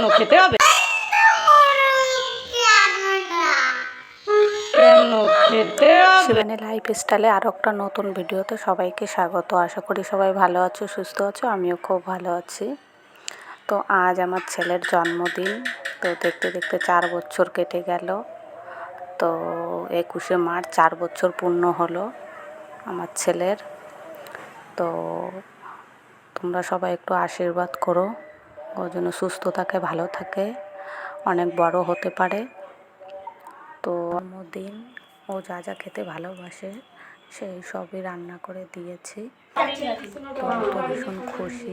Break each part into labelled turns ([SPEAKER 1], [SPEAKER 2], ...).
[SPEAKER 1] কেন খেতে হবে?
[SPEAKER 2] লাইফ স্টাইলে আরও একটা নতুন ভিডিওতে সবাইকে স্বাগত। আশা করি সবাই ভালো আছো, সুস্থ আছো, আমিও খুব ভালো আছি। তো আজ আমার ছেলের জন্মদিন, তো দেখতে দেখতে চার বছর কেটে গেল। তো একুশে মার্চ চার বছর পূর্ণ হলো আমার ছেলের। তো তোমরা সবাই একটু আশীর্বাদ করো। ও যেন সুস্থ থাকে ভালো থাকে অনেক বড় হতে পারে। তো জন্মদিন ও যা যা খেতে ভালোবাসে সেই সবই রান্না করে দিয়েছি। তো ভীষণ খুশি।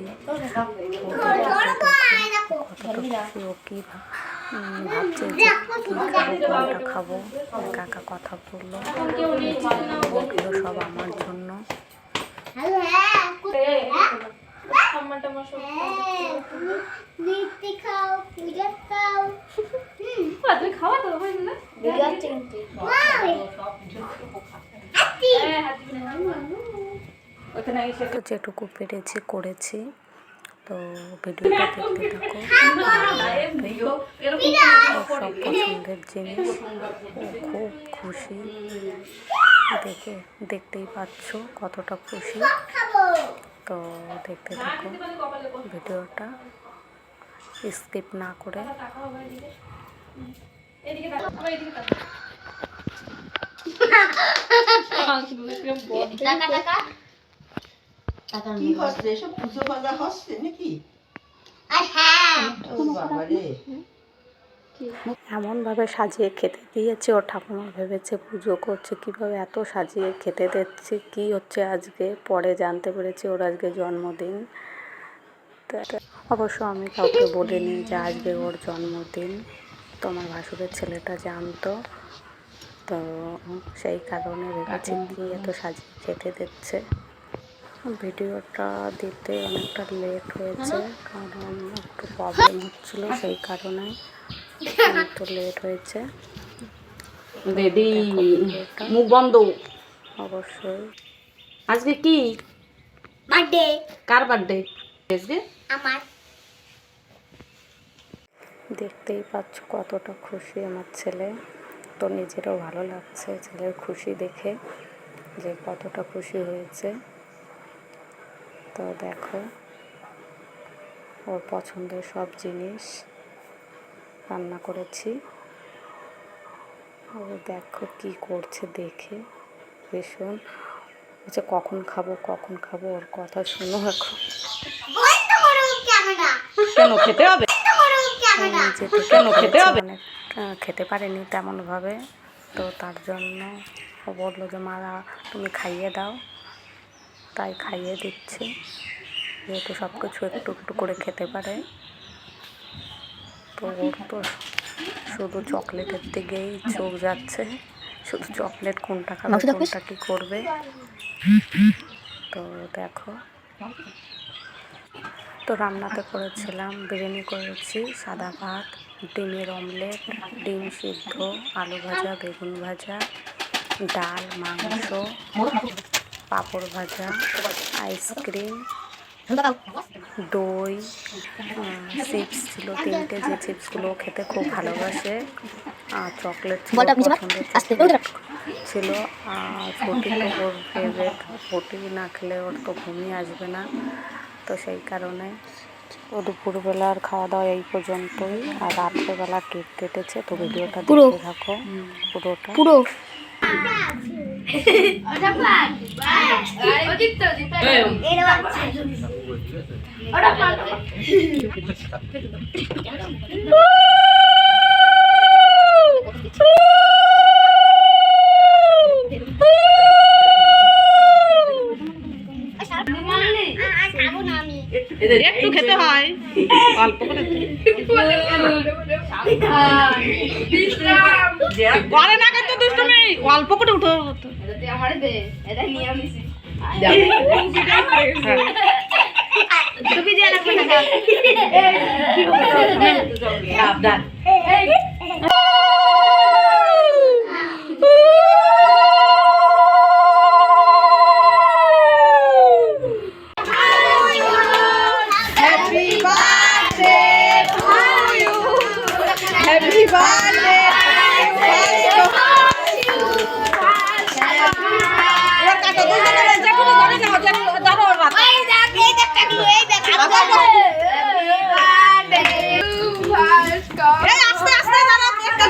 [SPEAKER 2] কতটা খুশি ও কী ভাবছে যে কী খাব কোনটা খাব একা একা কথা বলল এগুলো সব আমার জন্য
[SPEAKER 3] মিষ্টি খাও পূজা খাও
[SPEAKER 4] তুই খাওয়া তো বুঝলি
[SPEAKER 1] ওখানে এসে
[SPEAKER 2] তো যেটুকু পেরেছি করেছি। তো ভিডিওটা দেখতে থাকো। সব পছন্দের জিনিস। খুব খুশি। দেখে দেখতেই পাচ্ছ কতটা খুশি। তো দেখতে থাকো ভিডিওটা। স্কিপ না করে।
[SPEAKER 3] টাকা।
[SPEAKER 5] কি হচ্ছে? এসব পুজো বাজা হচ্ছে নাকি?
[SPEAKER 3] আর হ্যাঁ।
[SPEAKER 2] এমনভাবে সাজিয়ে খেতে দিয়েছে ওর ঠাকুমা ভেবেছে পুজো করছে। কীভাবে এত সাজিয়ে খেতে দিচ্ছে? কী হচ্ছে আজকে? পরে জানতে পেরেছি ওর আজকে জন্মদিন। তো অবশ্য আমি কাউকে বলিনি যে আজকে ওর জন্মদিন। তো আমার ভাসুরের ছেলেটা জানতো। তো সেই কারণে ভেবেছি কি এত সাজিয়ে খেতে দিচ্ছে। ভিডিওটা দিতে অনেকটা লেট হয়েছে কারণ একটু প্রবলেম হচ্ছিল সেই কারণে। একটু লেট হয়েছে।
[SPEAKER 1] রেডি মুখ বন্ধ।
[SPEAKER 2] অবশ্যই।
[SPEAKER 1] আজকে কি?
[SPEAKER 3] বার্থডে
[SPEAKER 1] কার বার্থডে আজকে?
[SPEAKER 3] আমার।
[SPEAKER 2] দেখতেই পাচ্ছ কতটা খুশি আমার ছেলে। তো নিজেরও ভালো লাগছে ছেলের খুশি দেখে যে কতটা খুশি হয়েছে। তো দেখো ওর পছন্দের সব জিনিস রান্না করেছি। ও দেখো কি করছে দেখে। ভীষণ। বলছে কখন খাব কখন খাব? ওর কথা শুনো এখন।
[SPEAKER 1] কেন খেতে হবে? কেন খেতে হবে?
[SPEAKER 2] খেতে পারেনি তেমনভাবে। তো তার জন্য ও বলল যে মারা তুমি খাইয়ে দাও। তাই খাইয়ে দিচ্ছি। যেহেতু সব কিছু একটু একটু করে খেতে পারে। তো ওর তো শুধু চকলেটের দিকেই চোখ যাচ্ছে। শুধু চকলেট কোনটা খাবে কোনটা কি করবে? তো দেখো। তো রান্নাতে করেছিলাম বিরিয়ানি করেছি সাদা ভাত ডিমের অমলেট ডিম সিদ্ধ আলু ভাজা বেগুন ভাজা ডাল মাংস পাঁপড় ভাজা আইসক্রিম দই চিপস ছিল তিনটে যে চিপসগুলো খেতে খুব ভালোবাসে আর চকলেট ছিল পছন্দের ছিল আর ফুটি তো ওর ফেভারেট ফুটি না খেলে ওর তো ঘুমিয়ে আসবে না তো সেই কারণে ও দুপুরবেলার খাওয়া দাওয়া এই পর্যন্তই আর রাত্রেবেলা কেক কেটেছে তো ভিডিওটা দেখতে থাকো পুরোটা। পুরো।
[SPEAKER 1] একটু খেতে হয়। অল্প করে করে না কিন্তু দুষ্টুমি অল্প করে উঠো।
[SPEAKER 3] তুমি দিয়ে রাখবে না।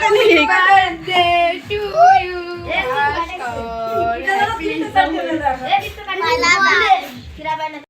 [SPEAKER 3] Birthday to you, Bhaskar. Happy
[SPEAKER 6] Mala